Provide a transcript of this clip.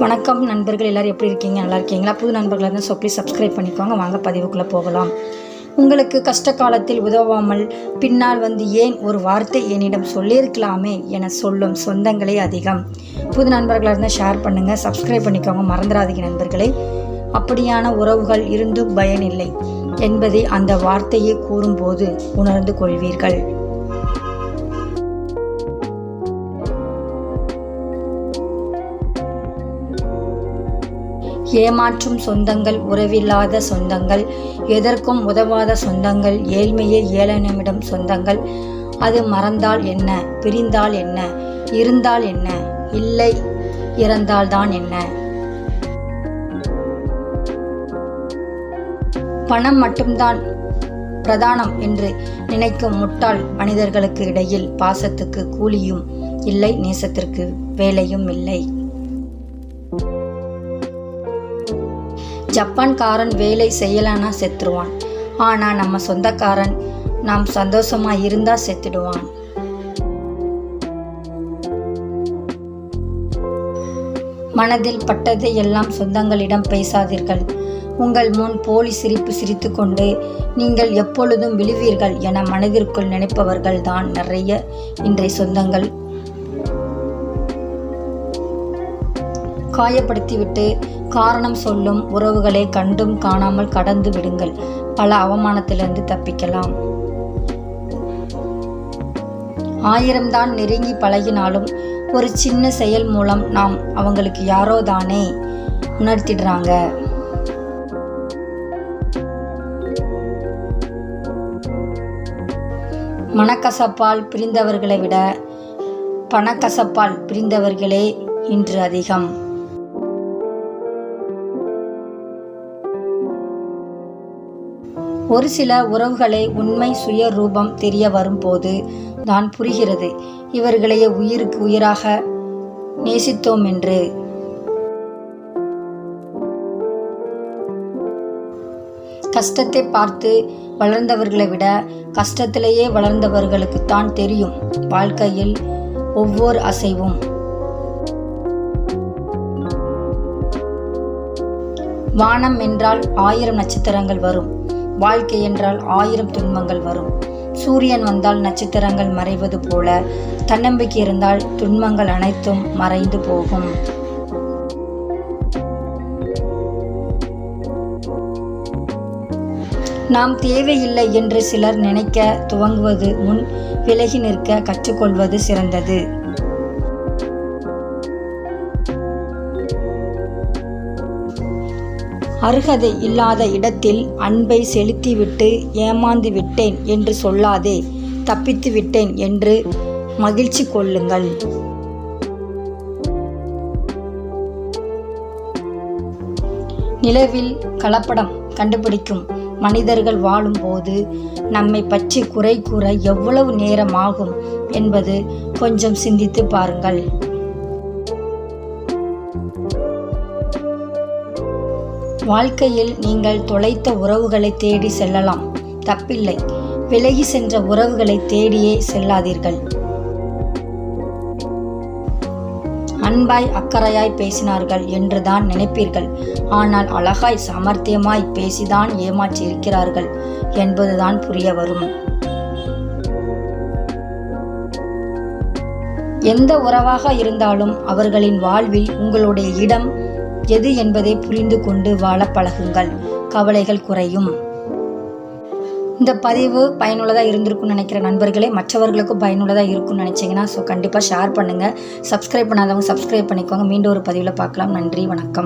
வணக்கம் நண்பர்கள் எல்லாரும் எப்படி இருக்கீங்க? நல்லா இருக்கீங்களா? புது நண்பர்களாக இருந்தால் ஸோ ப்ளீஸ் சப்ஸ்கிரைப் பண்ணிக்கோங்க. வாங்க பதிவுக்குள்ளே போகலாம். உங்களுக்கு கஷ்ட காலத்தில் உதவாமல் பின்னால் வந்து ஏன் ஒரு வார்த்தை என்னிடம் சொல்லியிருக்கலாமே என சொல்லும் சொந்தங்களே அதிகம். புது நண்பர்களாக இருந்தால் ஷேர் பண்ணுங்கள் சப்ஸ்கிரைப் பண்ணிக்கோங்க. மறந்துடாதீங்க நண்பர்களே. அப்படியான உறவுகள் இருந்தும் பயனில்லை என்பதை அந்த வார்த்தையை கூறும்போது உணர்ந்து கொள்வீர்கள். ஏமாற்றும் சொந்தங்கள் உறவில்லாத சொந்தங்கள் எதற்கும் உதவாத சொந்தங்கள் ஏழ்மையே ஏளனமிடம் சொந்தங்கள். அது மறந்தால் என்ன? பிரிந்தால் என்ன? இருந்தால் என்ன? இல்லை இறந்தால்தான் என்ன? பணம் மட்டும்தான் பிரதானம் என்று நினைக்கும் முட்டாள் மனிதர்களுக்கு இடையில் பாசத்துக்கு கூலியும் இல்லை நேசத்திற்கு வேலையும் இல்லை. ஜப்பான்காரன் வேலை செய்யலைன்னா செத்துருவான். ஆனால் நம்ம சொந்தக்காரன் நாம் சந்தோஷமா இருந்தால் செத்துடுவான். மனதில் பட்டதை எல்லாம் சொந்தங்களிடம் பேசாதீர்கள். உங்கள் முன் போலி சிரிப்பு சிரித்துக்கொண்டு நீங்கள் எப்பொழுதும் விழுவீர்கள் என மனதிற்குள் நினைப்பவர்கள் தான் நிறைய இன்றைய சொந்தங்கள். காயப்படுத்திவிட்டு காரணம் சொல்லும் உறவுகளை கண்டும் காணாமல் கடந்து விடுங்கள். பல அவமானத்திலிருந்து தப்பிக்கலாம். ஆயிரம்தான் நெருங்கி பழகினாலும் ஒரு சின்ன செயல் மூலம் நாம் அவங்களுக்கு யாரோ தானே உணர்த்திடுறாங்க. மனக்கசப்பால் பிரிந்தவர்களை விட பணக்கசப்பால் பிரிந்தவர்களே இன்று அதிகம். ஒரு சில உறவுகளை உண்மை சுய ரூபம் தெரிய வரும்போது தான் புரிகிறது. இவர்களையே உயிருக்கு உயிராக நேசித்தோம் என்று. கஷ்டத்தை பார்த்து வளர்ந்தவர்களை விட கஷ்டத்திலேயே வளர்ந்தவர்களுக்குத்தான் தெரியும் வாழ்க்கையில் ஒவ்வொரு அசைவும். வானம் என்றால் ஆயிரம் நட்சத்திரங்கள் வரும். வாழ்க்கை என்றால் ஆயிரம் துன்பங்கள் வரும். சூரியன் வந்தால் நட்சத்திரங்கள் மறைவது போல தன்னம்பிக்கை இருந்தால் துன்பங்கள் அனைத்தும் மறைந்து போகும். நாம் தேவையில்லை என்று சிலர் நினைக்க துவங்குவது முன் விலகி நிற்க கற்றுக்கொள்வது சிறந்தது. அருகதை இல்லாத இடத்தில் அன்பை செலுத்திவிட்டு ஏமாந்து விட்டேன் என்று சொல்லாதே தப்பித்து விட்டேன் என்று மகிழ்ச்சி கொள்ளுங்கள். நிலவில் கலப்படம் கண்டுபிடிக்கும் மனிதர்கள் வாழும்போது நம்மை பற்றி குறை கூற எவ்வளவு நேரம் ஆகும் என்பது கொஞ்சம் சிந்தித்து பாருங்கள். வாழ்க்கையில் நீங்கள் தொலைத்த உறவுகளை தேடி செல்லலாம். தப்பில்லை. விலகி சென்ற உறவுகளை தேடியே செல்லாதீர்கள். அன்பாய் அக்கறையாய் பேசினார்கள் என்றுதான் நினைப்பீர்கள். ஆனால் அழகாய் சாமர்த்தியமாய் பேசிதான் ஏமாற்றி இருக்கிறார்கள் என்பதுதான் புரிய வரும். எந்த உறவாக இருந்தாலும் அவர்களின் வாழ்வில் உங்களுடைய இடம் எது என்பதை புரிந்து கொண்டு வாழ பழகுங்கள். கவலைகள் குறையும். இந்த பதிவு பயனுள்ளதாக இருந்திருக்கும்னு நினைக்கிற நண்பர்களே மற்றவர்களுக்கும் பயனுள்ளதாக இருக்கும்னு நினச்சிங்கன்னா ஸோ கண்டிப்பாக ஷேர் பண்ணுங்கள் சப்ஸ்கிரைப் பண்ணாதவங்க சப்ஸ்கிரைப் பண்ணிக்கோங்க. மீண்டும் ஒரு பதிவில் பார்க்கலாம். நன்றி வணக்கம்.